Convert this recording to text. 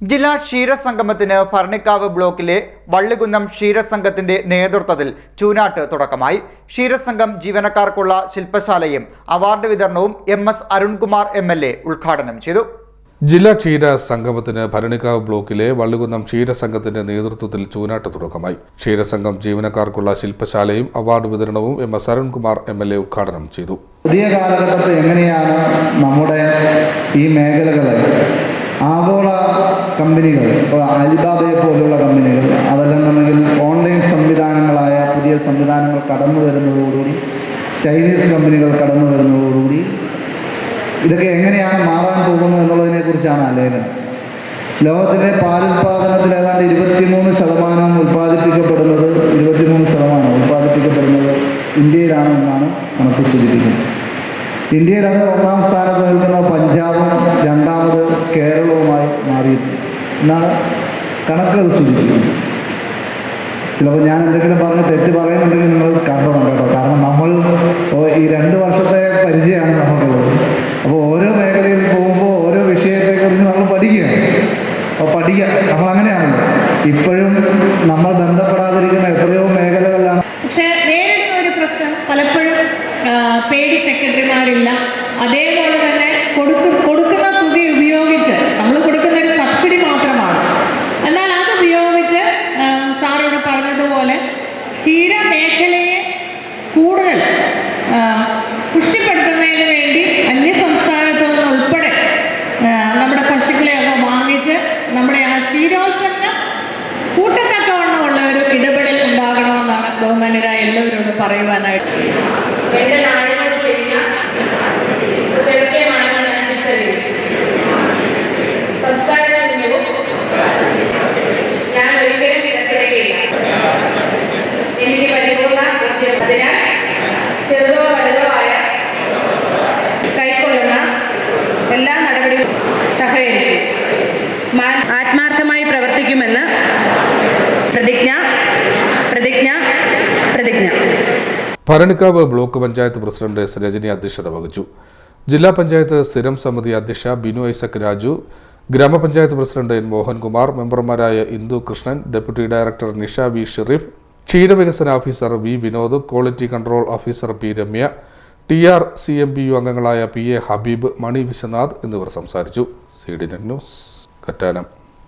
ജില്ലാ ക്ഷീരസംഗമത്തിന് ഭരണിക്കാവ് ബ്ലോക്കിലെ വള്ളികുന്നം ക്ഷീരസംഘത്തിന്റെ നേതൃത്വത്തിൽ ചൂനാട്ട് തുടക്കമായി. ക്ഷീരസംഘം ജീവനക്കാർക്കുള്ള ശില്പശാലയും അവാർഡ് വിതരണവും M S Arunkumar M L A ഉദ്ഘാടനം ചെയ്തു. ജില്ലാ ക്ഷീര സംഗമത്തിന് ഭരണിക്കാവ് ബ്ലോക്കിലെ വള്ളികുന്നം ക്ഷീരസംഘത്തിന്റെ നേതൃത്വത്തിൽ ചൂനാട്ട് തുടക്കമായി. ക്ഷീരസംഘം ജീവനക്കാർക്കുള്ള ശില്പശാലയും അവാർഡ് വിതരണവും M S Arunkumar M L A ഉദ്ഘാടനം ചെയ്തു. പുതിയ കാലഘട്ടത്തിൽ എങ്ങനെയാണ് നമ്മുടെ ഈ മേഖലകളെ കമ്പനികൾ ഇപ്പോൾ അലിബാബയെ പോലുള്ള കമ്പനികൾ അതല്ലെന്നുണ്ടെങ്കിൽ ഓൺലൈൻ സംവിധാനങ്ങളായ പുതിയ സംവിധാനങ്ങൾ കടന്നു വരുന്നതോടുകൂടി ചൈനീസ് കമ്പനികൾ കടന്നു വരുന്നതോടുകൂടി ഇതൊക്കെ എങ്ങനെയാണ് മാറാൻ പോകുന്നത് എന്നുള്ളതിനെക്കുറിച്ചാണ് കുറിച്ചാണ് ലേഖനം ലോകത്തിലെ പാലുൽപാദനത്തിൽ ഏതാണ്ട് ഇരുപത്തിമൂന്ന് ശതമാനം ഉൽപ്പാദിപ്പിക്കപ്പെടുന്നത് ഇരുപത്തിമൂന്ന് ശതമാനം ഉൽപ്പാദിപ്പിക്കപ്പെടുന്നത് ഇന്ത്യയിലാണെന്നാണ് കണക്ക് സൂചിപ്പിക്കുന്നത്. ഇന്ത്യയിലാണ് ഒന്നാം സ്ഥാനത്ത് നിൽക്കുന്ന പഞ്ചാബും. എന്നാണ് കണക്കുകൾ സൂചിപ്പിക്കുന്നത് ചിലപ്പോൾ ഞാൻ എന്തെങ്കിലും പറഞ്ഞ് തെറ്റ് പറയുന്നുണ്ടെങ്കിൽ നിങ്ങൾ കാരണം കേട്ടോ. കാരണം നമ്മൾ ഈ രണ്ട് വർഷത്തെ പരിചയമാണ് നമുക്കുള്ളത് അപ്പോൾ ഓരോ മേഖലയിൽ പോകുമ്പോൾ ഓരോ വിഷയത്തെക്കുറിച്ച് നമ്മൾ പഠിക്കുകയാണ്. അപ്പോൾ പഠിക്കുക നമ്മൾ അങ്ങനെയാണ് ഇപ്പോഴും നമ്മൾ ബന്ധപ്പെടാതിരിക്കുന്ന എത്രയോ മേഖലകളിലാണ്. പക്ഷേ ഒരു പ്രശ്നം. പലപ്പോഴും പേടി സെക്രട്ടറിമാരില്ല. അതേപോലെ തന്നെ കൊടുക്കും കൊടുക്കുന്ന പറഞ്ഞതുപോലെ ക്ഷീര മേഖലയെ കൂടുതൽ പുഷ്ടിപ്പെടുത്തുന്നതിന് വേണ്ടി അന്യ സംസ്ഥാനത്തു നിന്നുൾപ്പെടെ നമ്മുടെ പശുക്കളെയൊക്കെ വാങ്ങിച്ച് നമ്മുടെ ആ ക്ഷീരോത്പന്നം കൂട്ടത്തക്കവണ്ണമുള്ള ഒരു ഇടപെടൽ ഉണ്ടാകണമെന്നാണ് ബഹുമാനരായ എല്ലാവരോടും പറയുവാനായിട്ട്. കൈക്കൊള്ളുന്ന എല്ലാ പ്രതിജ്ഞ പ്രതിജ്ഞ പ്രതിജ്ഞ. Block panchayat president S Rajani അധ്യക്ഷത വഹിച്ചു. ജില്ലാ പഞ്ചായത്ത് സ്ഥിരം സമിതി അധ്യക്ഷ ബിനു ഐസക് രാജു ഗ്രാമപഞ്ചായത്ത് പ്രസിഡന്റ് എൻ മോഹൻകുമാർ മെമ്പർമാരായ Indu Krishnan deputy director Nisha V Sherif ക്ഷീരവികസന officer V Vinod quality control officer P Ramya T R C M P U അംഗങ്ങളായ പി എ ഹബീബ് മണി വിശ്വനാഥ് എന്നിവർ സംസാരിച്ചു. C D news Kattanam.